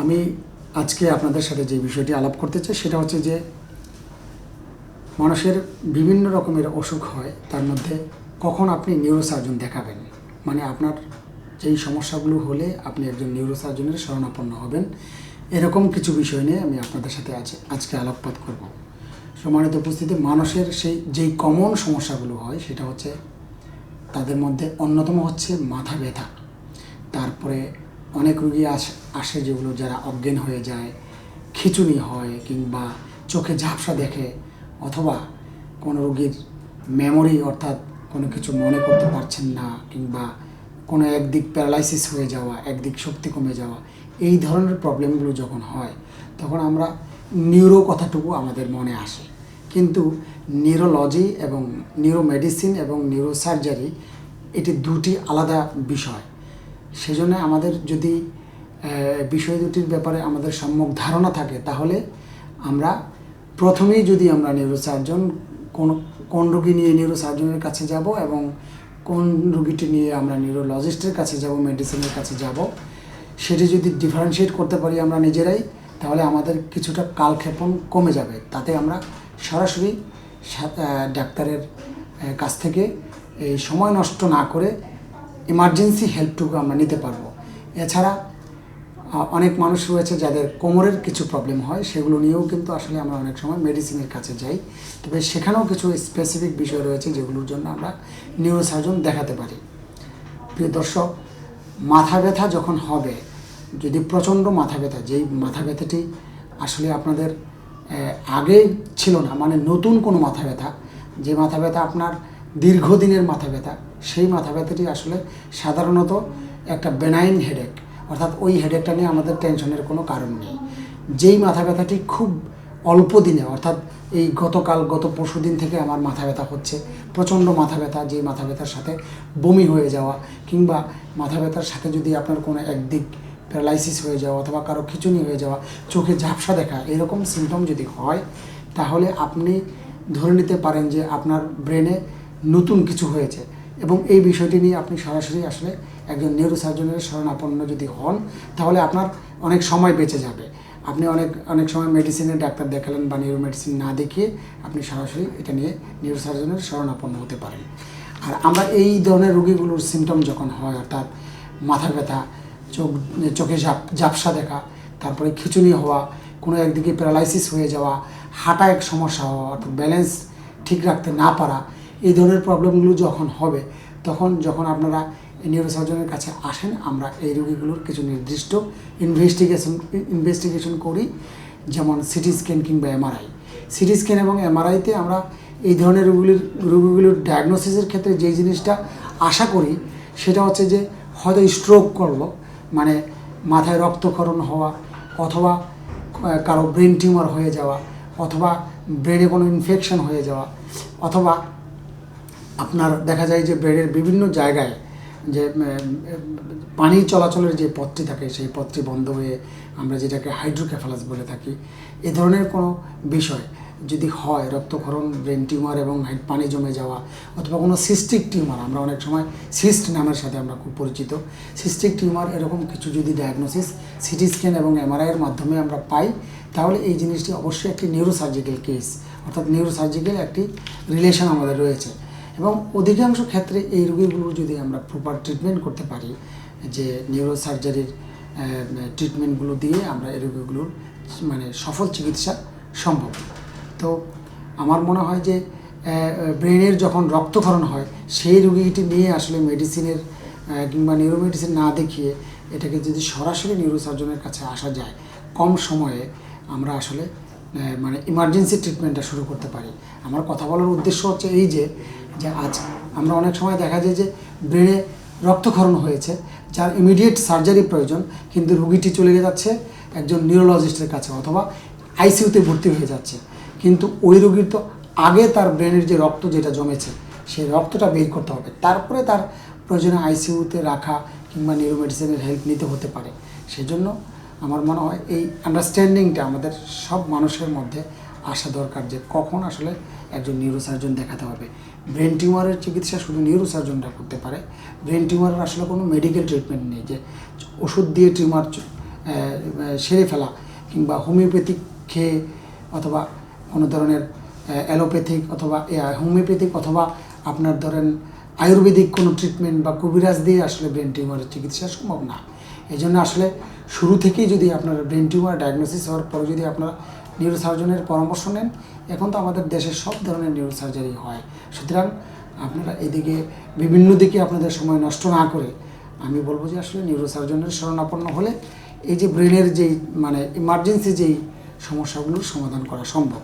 আমি আজকে আপনাদের সাথে যে বিষয়টি আলাপ করতে চাই, সেটা হচ্ছে যে মানুষের বিভিন্ন রকমের অসুখ হয়, তার মধ্যে কখন আপনি নিউরোসার্জন দেখাবেন? মানে আপনার যেই সমস্যাগুলো হলে আপনি একজন নিউরোসার্জনের শরণাপন্ন হবেন। এরকম কিছু বিষয় নিয়ে আমি আপনাদের সাথে আজ, আজকে আলোকপাত করব। সম্মানিত উপস্থিতি, মানুষের সেই যেই কমন সমস্যাগুলো হয়, সেটা হচ্ছে তাদের মধ্যে অন্যতম হচ্ছে মাথা ব্যথা। তারপরে অনেক রুগী আসে আসে যেগুলো যারা অজ্ঞান হয়ে যায়, খিচুনি হয় কিংবা চোখে ঝাপসা দেখে অথবা কোনো রোগীর মেমোরি অর্থাৎ কোনো কিছু মনে করতে পারছেন না কিংবা কোনো একদিক প্যারালাইসিস হয়ে যাওয়া, একদিক শক্তি কমে যাওয়া, এই ধরনের প্রবলেমগুলো যখন হয়, তখন আমরা নিউরো কথাটুকু আমাদের মনে আসে। কিন্তু নিউরোলজি এবং নিউরোমেডিসিন এবং নিউরোসার্জারি এটি দুটি আলাদা বিষয়। সেজন্য আমাদের যদি বিষয় দুটির ব্যাপারে আমাদের সম্যক ধারণা থাকে, তাহলে আমরা প্রথমেই যদি আমরা নিউরোসার্জন কোন কোন রোগী নিয়ে নিউরোসার্জনের কাছে যাব এবং কোন রোগীটি নিয়ে আমরা নিউরোলজিস্টের কাছে যাব মেডিসিনের কাছে যাব, সেটি যদি ডিফারেন্সিয়েট করতে পারি আমরা নিজেরাই, তাহলে আমাদের কিছুটা কালক্ষেপণ কমে যাবে। তাতে আমরা সরাসরি ডাক্তারের কাছ থেকে এই সময় নষ্ট না করে ইমার্জেন্সি হেল্পটুকু আমরা নিতে পারব। এছাড়া অনেক মানুষ রয়েছে যাদের কোমরের কিছু প্রবলেম হয়, সেগুলো নিয়েও কিন্তু আসলে আমরা অনেক সময় মেডিসিনের কাছে যাই। তবে সেখানেও কিছু স্পেসিফিক বিষয় রয়েছে যেগুলোর জন্য আমরা নিউরোসার্জন দেখাতে পারি। প্রিয় দর্শক, মাথা ব্যথা যখন হবে, যদি প্রচণ্ড মাথা ব্যথা, যেই মাথা ব্যথাটি আসলে আপনাদের আগে ছিল না মানে নতুন কোনো মাথা ব্যথা, যে মাথা ব্যথা আপনার দীর্ঘদিনের মাথা ব্যথা সেই মাথা ব্যথাটি আসলে সাধারণত একটা বেনাইন হেডেক অর্থাৎ ওই হেডেকটা নিয়ে আমাদের টেনশনের কোনো কারণ নেই। যেই মাথা ব্যথাটি খুব অল্প দিনে, অর্থাৎ এই গতকাল, গত পরশু দিন থেকে আমার মাথা ব্যথা হচ্ছে, প্রচণ্ড মাথা ব্যথা যে মাথা ব্যথার সাথে বমি হয়ে যাওয়া, কিংবা মাথা ব্যথার সাথে যদি আপনার কোনো একদিক প্যারালাইসিস হয়ে যাওয়া, অথবা কারও খিচুনি হয়ে যাওয়া, চোখে ঝাপসা দেখা, এরকম সিমটম যদি হয়, তাহলে আপনি ধরে নিতে পারেন যে আপনার ব্রেনে নতুন কিছু হয়েছে। এবং এই বিষয়টি নিয়ে আপনি সরাসরি আসলে একজন নিউরোসার্জনের শরণাপন্ন যদি হন, তাহলে আপনার অনেক সময় বেঁচে যাবে। আপনি অনেক অনেক সময় মেডিসিনের ডাক্তার দেখালেন বা নিউরো মেডিসিন না দেখিয়ে আপনি সরাসরি এটা নিয়ে নিউরোসার্জনের শরণাপন্ন হতে পারেন। আর আমরা এই ধরনের রোগীগুলোর সিমটম যখন হয়, অর্থাৎ মাথা ব্যথা, চোখ, চোখে ঝাপ, ঝাপসা দেখা, তারপরে খিচুনি হওয়া, কোনো একদিকে প্যারালাইসিস হয়ে যাওয়া, হাঁটা এক সমস্যা হওয়া, অর্থাৎ ব্যালেন্স ঠিক রাখতে না পারা এই ধরনের প্রবলেমগুলো যখন হবে, তখন যখন আপনারা নিউরোসার্জনের কাছে আসেন, আমরা এই রোগীগুলোর কিছু নির্দিষ্ট ইনভেস্টিগেশন ইনভেস্টিগেশন করি, যেমন সিটি স্ক্যান কিংবা এমআরআই সিটি স্ক্যান এবং এমআরআইতে আমরা এই ধরনের রোগগুলির রোগীগুলোর ডায়াগনোসিসের ক্ষেত্রে যেই জিনিসটা আশা করি, সেটা হচ্ছে যে হয়তো স্ট্রোক করল মানে মাথায় রক্তক্ষরণ হওয়া, অথবা কারও ব্রেন টিউমার হয়ে যাওয়া, অথবা ব্রেনে কোনো ইনফেকশন হয়ে যাওয়া, অথবা আপনার দেখা যায় যে ব্রেনের বিভিন্ন জায়গায় যে পানি চলাচলের যে পথটি থাকে, সেই পথটি বন্ধ হয়ে আমরা যেটাকে হাইড্রোক্যাফালাস বলে থাকি, এ ধরনের কোনো বিষয় যদি হয়, রক্তক্ষরণ, ব্রেন টিউমার এবং পানি জমে যাওয়া অথবা কোনো সিস্টিক টিউমার, আমরা অনেক সময় সিস্ট নামের সাথে আমরা খুব পরিচিত, সিস্টিক টিউমার এরকম কিছু যদি ডায়াগনোসিস সিটি স্ক্যান এবং এমআরআইয়ের মাধ্যমে আমরা পাই, তাহলে এই জিনিসটি অবশ্যই একটি নিউরোসার্জিক্যাল কেস অর্থাৎ নিউরোসার্জিক্যাল একটি রিলেশন আমাদের রয়েছে। এবং অধিকাংশ ক্ষেত্রে এই রোগীগুলো যদি আমরা প্রপার ট্রিটমেন্ট করতে পারি, যে নিউরোসার্জারির ট্রিটমেন্টগুলো দিয়ে আমরা এই রোগীগুলোর মানে সফল চিকিৎসা সম্ভব। তো আমার মনে হয় যে ব্রেনের যখন রক্তক্ষরণ হয়, সেই রোগীটি নিয়ে আসলে মেডিসিনের কিংবা নিউরোমেডিসিন না দেখিয়ে এটাকে যদি সরাসরি নিউরোসার্জনের কাছে আসা যায়, কম সময়ে আমরা আসলে মানে ইমার্জেন্সি ট্রিটমেন্টটা শুরু করতে পারি। আমার কথা বলার উদ্দেশ্য হচ্ছে এই যে যে আজ আমরা অনেক সময় দেখা যায় যে ব্রেনে রক্তক্ষরণ হয়েছে, যার ইমিডিয়েট সার্জারি প্রয়োজন, কিন্তু রুগীটি চলে যাচ্ছে একজন নিউরোলজিস্টের কাছে অথবা আইসিইউতে ভর্তি হয়ে যাচ্ছে। কিন্তু ওই রুগীর তো আগে তার ব্রেনের যে রক্ত যেটা জমেছে, সেই রক্তটা বের করতে হবে। তারপরে তার প্রয়োজনে আইসিইউতে রাখা কিংবা নিউরোমেডিসিনের হেল্প নিতে হতে পারে। সেজন্য আমার মনে হয় এই আন্ডারস্ট্যান্ডিংটা আমাদের সব মানুষের মধ্যে আসা দরকার যে কখন আসলে একজন নিউরোসার্জন দেখাতে হবে ব্রেন টিউমারের চিকিৎসা শুধু নিউরোসার্জনরা করতে পারে। ব্রেন টিউমারের আসলে কোনো মেডিকেল ট্রিটমেন্ট নেই যে ওষুধ দিয়ে টিউমার সেরে ফেলা কিংবা হোমিওপ্যাথিক খেয়ে অথবা কোনো ধরনের অ্যালোপ্যাথিক অথবা হোমিওপ্যাথিক অথবা আপনার ধরেন আয়ুর্বেদিক কোনো ট্রিটমেন্ট বা কবিরাজ দিয়ে আসলে ব্রেন টিউমারের চিকিৎসা সম্ভব না। এই জন্য আসলে শুরু থেকেই যদি আপনার ব্রেন টিউমার ডায়াগনোসিস হওয়ার পরে যদি আপনারা নিউরোসার্জনের পরামর্শ নেন। এখন তো আমাদের দেশে সব ধরনের নিউরোসার্জারি হয়। সুতরাং আপনারা এদিকে বিভিন্ন দিকে আপনাদের সময় নষ্ট না করে আমি বলব যে আসলে নিউরোসার্জনের শরণাপন্ন হলে এই যে ব্রেনের যেই মানে ইমার্জেন্সি যেই সমস্যাগুলোর সমাধান করা সম্ভব।